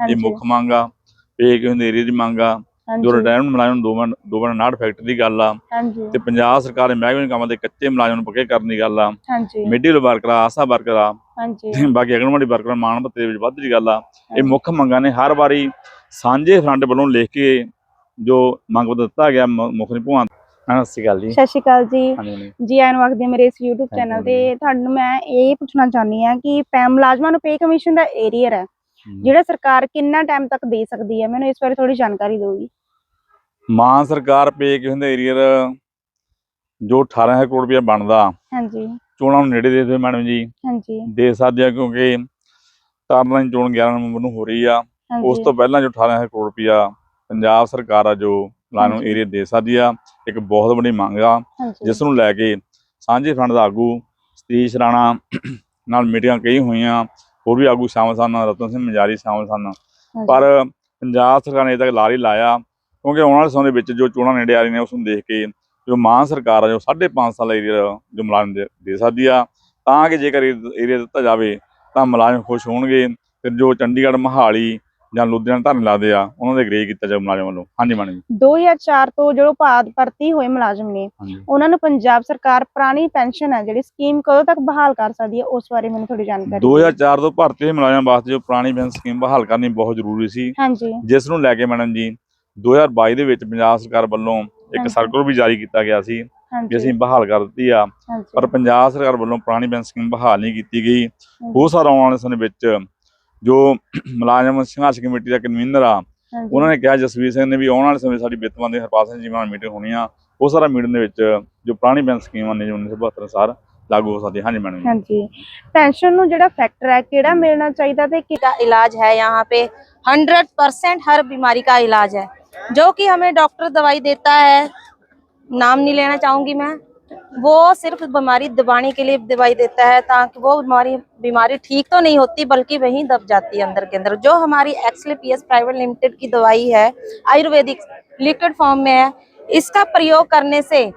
ਹਾਂਜੀ। ਮੁੱਖ ਮੰਗ ਆ ਪੇ ਕਿਉਂ ਏਰੀਆ ਦੀ ਮੰਗ ਆ। ਜੋ ਹਾਂਜੀ ਰਿਟਾਇਰਮੈਂਟ ਮੁਲਾਜ਼ਮ ਦੋ ਮਿੰਟ ਦੋ ਮਿੰਟ 59 ਫੈਕਟਰੀ ਦੀ ਗੱਲ ਆ। ਤੇ ਪੰਜਾਬ ਸਰਕਾਰ ਦੇ ਮਹਿਕਮੇ ਦੇ ਕੰਮਾਂ ਦੇ ਕੱਚੇ ਮੁਲਾਜ਼ਮ ਨੂੰ ਪੱਕੇ ਕਰਨ ਦੀ ਗੱਲ ਆ। ਮਿਡਲ ਵਰਕਰ ਆ ਆਸਾ ਵਰਕਰ ਆ। ਬਾਕੀ ਅਗਨਵਾੜੀ ਵਰਕਰ ਮਾਨ ਭੱਤੇ ਦੇ ਵਿੱਚ ਵੱਧ ਦੀ ਗੱਲ ਆ। ਇਹ ਮੁੱਖ ਮੰਗਾਂ ਨੇ ਹਰ ਵਾਰੀ ਸਾਂਝੇ ਫਰੰਟ ਵੱਲੋਂ ਲਿਖ ਕੇ ਜੋ ਮੰਗ ਪੱਤਰ ਦਿੱਤਾ ਗਿਆ ਮੁੱਖ ਨੇ ਹਾਂ ਸਤਿ ਸ਼੍ਰੀ ਅਕਾਲ ਜੀ। ਸਤਿ ਸ਼੍ਰੀ ਅਕਾਲ ਜੀ। ਆਇਆਂ ਨੂੰ ਆਖਦੀ ਮੇਰੇ ਇਸ YouTube ਚੈਨਲ ਤੇ। ਤੁਹਾਨੂੰ ਮੈਂ ਇਹ ਪੁੱਛਣਾ ਚਾਹੁੰਦੀ ਹਾਂ ਕਿ ਪੈ ਮੁਲਾਜ਼ਮਾਂ ਨੂੰ ਪੇ ਕਮਿਸ਼ਨ ਦਾ ਏਰੀਅਰ ਹੈ। ਜਿਹੜਾ ਸਰਕਾਰ ਕਿੰਨਾ ਟਾਈਮ ਤੱਕ ਦੇ ਸਕਦੀ ਹੈ? ਮੈਨੂੰ ਇਸ ਬਾਰੇ ਥੋੜੀ ਜਾਣਕਾਰੀ ਦਿਓਗੀ। ਮਾਨ ਸਰਕਾਰ ਪੇ ਦੇ ਏਰੀਆ ਜੋ 18000 ਕਰੋੜ ਰੁਪਇਆ ਬਣਦਾ ਹਾਂਜੀ। ਚੋਣਾਂ ਨੂੰ ਨੇੜੇ ਦੇ ਦੇ ਮੈਡਮ ਜੀ। ਹਾਂਜੀ। ਦੇ ਸਕਦੇ ਆ ਕਿਉਂਕਿ ਤਰਨਾਂ ਦੀ ਚੋਣ 11 ਨਵੰਬਰ ਨੂੰ ਹੋ ਰਹੀ ਆ। ਉਸ ਤੋਂ ਪਹਿਲਾਂ ਜੋ 18000 ਕਰੋੜ ਰੁਪਇਆ ਪੰਜਾਬ ਸਰਕਾਰ ਆ ਜੋ ਲਾਨੂੰ ਹਾਂਜੀ। ਏਰੀਆ ਦੇ ਸਕਦੀ ਆ ਇੱਕ ਬਹੁਤ ਵੱਡੀ ਮੰਗ ਆ ਜਿਸ ਨੂੰ ਲੈ ਕੇ ਸਾਂਝੇ ਫਰੰਟ ਦਾ ਆਗੂ ਸਤੀਸ਼ ਰਾਣਾ ਨਾਲ ਮੀਟਿੰਗਾਂ ਕਈ ਹੋਈਆਂ। ਹੋਰ ਵੀ ਆਗੂ ਸ਼ਾਮਲ ਸਨ ਰਤਨ ਸਿੰਘ ਮਜਾਰੀ ਸ਼ਾਮਲ ਸਨ। ਪਰ ਪੰਜਾਬ ਸਰਕਾਰ ਨੇ ਤੱਕ ਲਾਰੀ ਲਾਇਆ ਕਿਉਂਕਿ ਆਉਣ ਵਾਲੇ ਸਮੇਂ ਦੇ ਵਿੱਚ ਜੋ ਚੋਣਾਂ ਨੇੜੇ ਆ ਰਹੀਆਂ ਨੇ ਉਸ ਨੂੰ ਦੇਖ ਕੇ ਜੋ ਮਾਨ ਸਰਕਾਰ ਆ ਜੋ 5.5 ਸਾਲ ਏਰੀਆ ਜੋ ਮੁਲਾਜ਼ਮ ਦੇ ਦੇ ਸਕਦੀ ਆ ਤਾਂ ਕਿ ਜੇਕਰ ਏਰੀਆ ਦਿੱਤਾ ਜਾਵੇ ਤਾਂ ਮੁਲਾਜ਼ਮ ਖੁਸ਼ ਹੋਣਗੇ। ਫਿਰ ਜੋ ਚੰਡੀਗੜ੍ਹ ਮਹਾਲੀ ਜਾਂ ਲੁਧਿਆਣਾ ਧਰਨੇ ਲਾਦੇ ਆ ਉਹਨਾਂ ਦੇ ਅਗਰੀ ਕੀਤਾ ਜਾਵੇ ਮੁਲਾਜ਼ਮ ਵੱਲੋਂ। ਹਾਂਜੀ ਮੈਡਮ ਜੀ। 2004 ਤੋਂ ਜੋ ਭਾਰਤ ਭਰਤੀ ਹੋਏ ਮੁਲਾਜ਼ਮ ਨੇ ਹਾਂਜੀ। ਉਹਨਾਂ ਨੂੰ ਪੰਜਾਬ ਸਰਕਾਰ ਪੁਰਾਣੀ ਪੈਨਸ਼ਨ ਹੈ ਜਿਹੜੀ ਸਕੀਮ ਕਦੋਂ ਤੱਕ ਬਹਾਲ ਕਰ ਸਕਦੀ ਹੈ ਉਸ ਬਾਰੇ ਮੈਨੂੰ ਥੋੜੀ ਜਾਣਕਾਰੀ ਦਿਓ। 2004 ਤੋਂ ਭਰਤੀ ਮੁਲਾਜ਼ਮਾਂ ਵਾਸਤੇ ਜੋ ਪੁਰਾਣੀ ਪੈਨਸ਼ਨ ਸਕੀਮ ਬਹਾਲ ਕਰਨੀ ਬਹੁਤ ਜ਼ਰੂਰੀ ਸੀ। ਹਾਂਜੀ। ਜਿਸ ਨੂੰ ਲੈ ਕੇ ਮੈਡਮ ਜੀ 2022 ਦੇ ਵਿੱਚ ਪੰਜਾਬ ਸਰਕਾਰ ਵੱਲੋਂ ਇੱਕ ਹਾਂਜੀ। ਸਰਕੂਲਰ ਵੀ ਜਾਰੀ ਕੀਤਾ ਗਿਆ ਸੀ ਕਿ ਹਾਂਜੀ। ਅਸੀਂ ਬਹਾਲ ਕਰ ਦਿੱਤੀ ਆ। ਹਾਂਜੀ। ਪਰ ਪੰਜਾਬ ਸਰਕਾਰ ਵੱਲੋਂ ਪੁਰਾਣੀ ਪੈਨਸ਼ਨ ਸਕੀਮ ਬਹਾਲ ਨਹੀਂ ਕੀਤੀ ਗਈ। ਬਹੁਤ ਸਾਰਾ ਆਉਣ ਵਾਲੇ ਸਮੇਂ ਵਿੱਚ ਜੋ ਮੁਲਾਜ਼ਮ ਸੰਘਰਸ਼ ਕਮੇਟੀ ਦਾ ਕਨਵੀਨਰ ਆ ਹਾਂਜੀ, ਉਹਨਾਂ ਨੇ ਕਿਹਾ ਜਸਵੀਰ ਸਿੰਘ ਨੇ ਵੀ ਆਉਣ ਵਾਲੇ ਸਮੇਂ ਸਾਡੀ ਬਿੱਤਵਾਂ ਦੇ ਹਰਪਾਲ ਸਿੰਘ ਜੀ ਨਾਲ ਮੀਟਿੰਗ ਹੋਣੀ ਆ ਉਹ ਸਾਰਾ ਮੀਟਿੰਗ ਦੇ ਵਿੱਚ ਜੋ ਪੁਰਾਣੀ ਪੈਨਸ਼ਨ ਸਕੀਮਾਂ ਨੇ ਜੋ 1972 ਅਨੁਸਾਰ ਲਾਗੂ ਹੋ ਸਕਦੀ ਹਾਂਜੀ ਮੈਡਮ ਜੀ ਹਾਂਜੀ ਪੈਨਸ਼ਨ ਨੂੰ ਜਿਹੜਾ ਫੈਕਟਰ ਹੈ ਕਿਹੜਾ ਮਿਲਣਾ ਚਾਹੀਦਾ ਤੇ ਕਿ- का इलाज है यहाँ पे हंड्रेड परसेंट हर बीमारी का इलाज है जो कि हमें डॉक्टर दवाई देता है नाम नहीं लेना चाहूंगी मैं वो सिर्फ़ बीमारी दबाने के लिए दवाई देता है ताकि वो बीमारी बीमारी ठीक तो नहीं होती, बल्कि वहीं दब जाती है अंदर के अंदर। जो हमारी एक्सले पी एस प्राइवेट लिमिटेड की दवाई है, आयुर्वेदिक लिक्विड फॉर्म में है, इसका प्रयोग करने से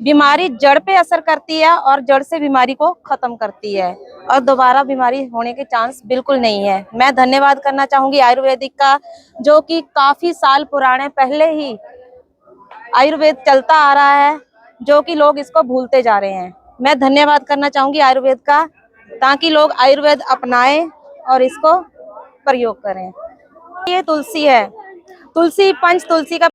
बीमारी जड़ पे असर करती है और जड़ से बीमारी को खत्म करती है और दोबारा बीमारी होने के चांस बिल्कुल नहीं है। मैं धन्यवाद करना चाहूँगी आयुर्वेदिक का, जो कि काफ़ी साल पुराने, पहले ही आयुर्वेद चलता आ रहा है। जो कि लोग इसको भूलते जा रहे हैं। मैं धन्यवाद करना चाहूँगी आयुर्वेद का, ताकि लोग आयुर्वेद अपनाएँ और इसको प्रयोग करें। ये तुलसी है। तुलसी, पंच तुलसी का